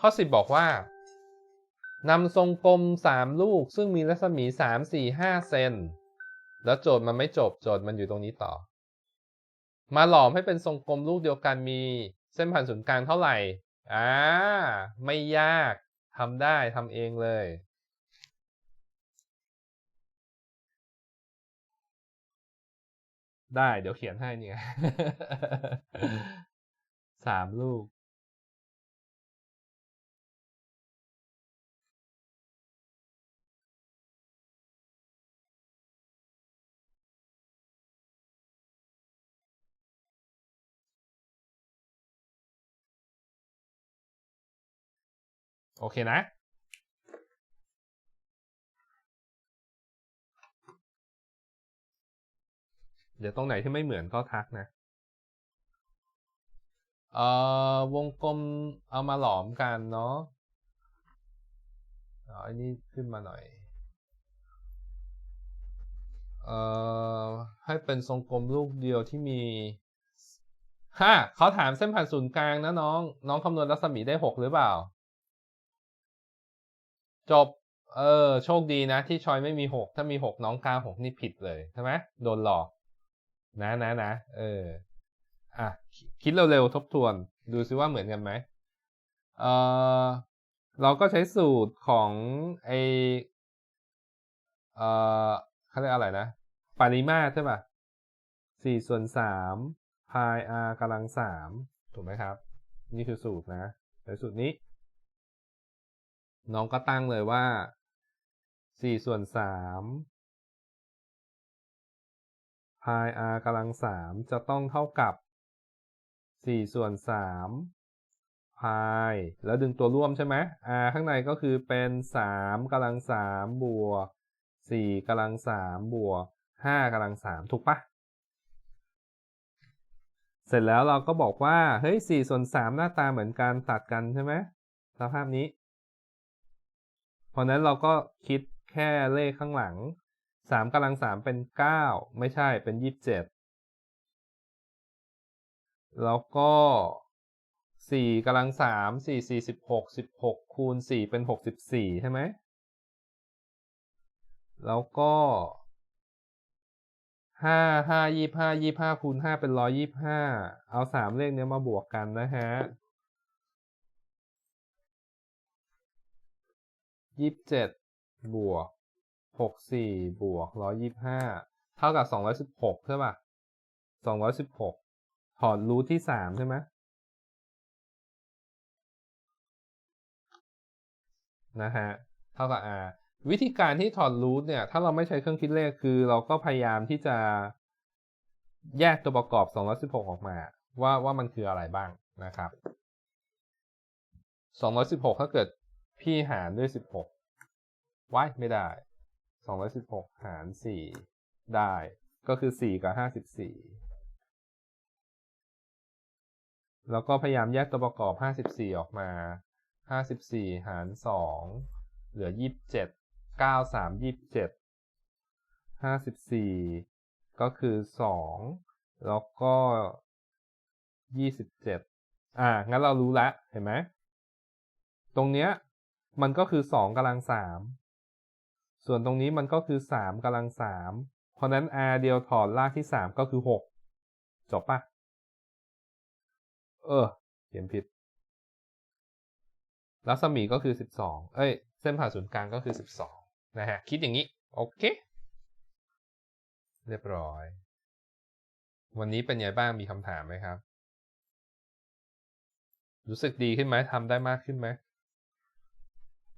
ข้อ 10 บอกว่านำทรงกลม 3 ลูก ซึ่งมีรัศมี 3 4 5 เซน แล้วโจทย์มันไม่จบ โจทย์มันอยู่ตรงนี้ต่อ มาหลอมให้เป็นทรงกลมลูกเดียวกันมีเส้นผ่านศูนย์กลางเท่าไหร่ อ่า ไม่ยากทำได้ทำเองเลย ได้เดี๋ยวเขียนให้เนี่ยสามลูก โอเคนะ เดี๋ยวตรงไหนที่ไม่เหมือนก็ทักนะเอ่อวงกลมเอามาหลอมกันเนาะเอาอันนี้ขึ้นมาหน่อย เอ่อ ให้เป็นทรงกลมลูกเดียวที่มีฮ่าเขาถามเส้นผ่านศูนย์กลางนะน้อง น้องคำนวณรัศมีได้หกหรือเปล่า จบ เออ โชคดีนะ ที่ชอยไม่มีหกถ้ามีหกน้องกาหกนี่ผิดเลยใช่ไหมโดนหลอก นะนะนะเออ อะ คิดเร็วๆทบทวน ดูซิว่าเหมือนกันไหมเออเราก็ใช้สูตรของไอเออเขาเรียกอะไรนะปริมาตรใช่ป่ะสี่ส่วนสามพาย r กำลังสามถูกไหมครับ นี่คือสูตรนะใช้สูตรนี้ น้องก็ตั้งเลยว่าสี่ส่วนสามพาย r กำลังสามจะต้องเท่ากับสี่ส่วนสามพายแล้วดึงตัวร่วมใช่ไหม r ข้างในก็คือเป็นสามกำลังสามบวกสี่กำลังสามบวกห้ากำลังสามถูกปะเสร็จแล้วเราก็บอกว่า เฮ้ยสี่ส่วนสามหน้าตาเหมือนกันตัดกันใช่ไหมสภาพนี้ เพราะนั้นเราก็คิดแค่เลขข้างหลังสามกำลังสามเป็นเก้าไม่ใช่เป็นยี่สิบเจ็ดแล้วก็สี่กำลังสามสี่สี่สิบหกสิบหกคูณสี่เป็นหกสิบสี่ใช่ไหมแล้วก็ห้าห้ายี่ห้ายี่ห้าคูณห้าเป็นร้อยยี่ห้าเอาสามเลขนี้มาบวกกันนะฮะ ยี่สิบเจ็ดบวกหกสี่บวกร้อยยี่ห้าเท่ากับสองร้อยสิบหกใช่ป่ะสองร้อยสิบหกถอดรูทที่สามใช่ไหมนะฮะเท่ากับ r วิธีการที่ถอดรูทเนี่ย ถ้าเราไม่ใช้เครื่องคิดเลขคือ เราก็พยายามที่จะแยกตัวประกอบ 216 ออกมา ว่าว่ามันคืออะไรบ้างนะครับ 216 ถ้าเกิด พี่หารด้วย16ว้ายไม่ได้216หาร4ได้ก็คือ4กับ54แล้วก็พยายามแยกตัวประกอบ 54 ออกมา 54 หาร 2 เหลือ 27 9 3 27 54 ก็คือ 2 แล้วก็ 27 อ่า งั้นเรารู้แล้วเห็นไหม ตรงเนี้ย มันก็คือ2กำลัง3ส่วนตรงนี้มันก็คือ3กำลัง3เพราะนั้น r เดียวถอดรากที่3ก็คือ6จบปะเออ เขียนผิด รัศมีก็คือ12เอ้ย เส้นผ่านศูนย์กลางก็คือ12นะฮะ คิดอย่างนี้ โอเค เรียบร้อย วันนี้เป็นไงบ้างมีคำถามไหมครับ รู้สึกดีขึ้นไหมทำได้มากขึ้นไหม